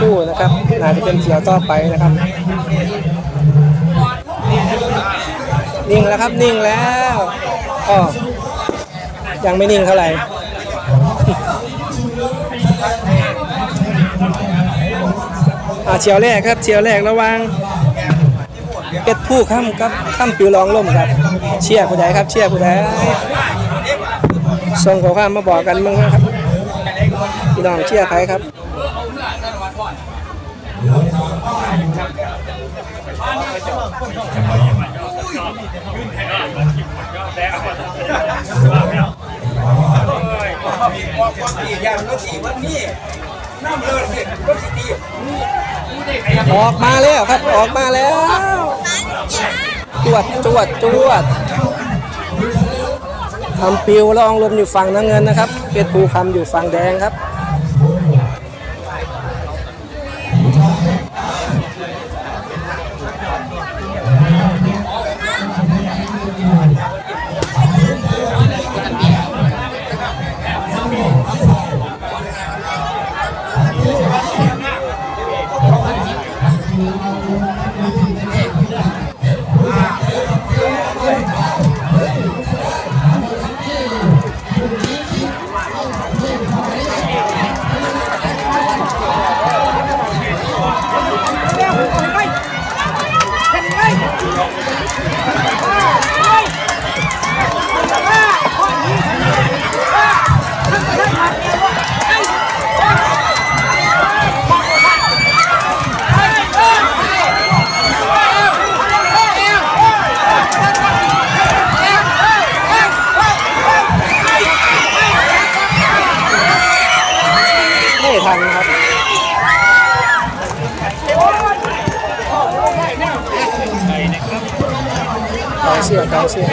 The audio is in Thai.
คู่นะครับน่าจะเป็นเขียวต่อไปนะครับ นิ่งแล้วครับนิ่งแล้วก็ยังไม่นิ่งเท่าไหร่อาเชียวแรกครับเชียวแรกระวังเพชรผู้ข้ามกับข้ามปิวรองล่มครับ เชียร์ผู้ใดครับ เชียร์ผู้ใดส่งข้อความมาบอกกันมึงครับพี่น้องเชียร์ใครครับ ออกมาแล้วครับออกมาแล้วจวดจวดจวดคำปิวละอองลมอยู่ฝั่งน้ำเงินนะครับเพชรภูคำอยู่ฝั่งแดงครับ えっ? ไม่ทันครับกองเชียร์กองเชียร์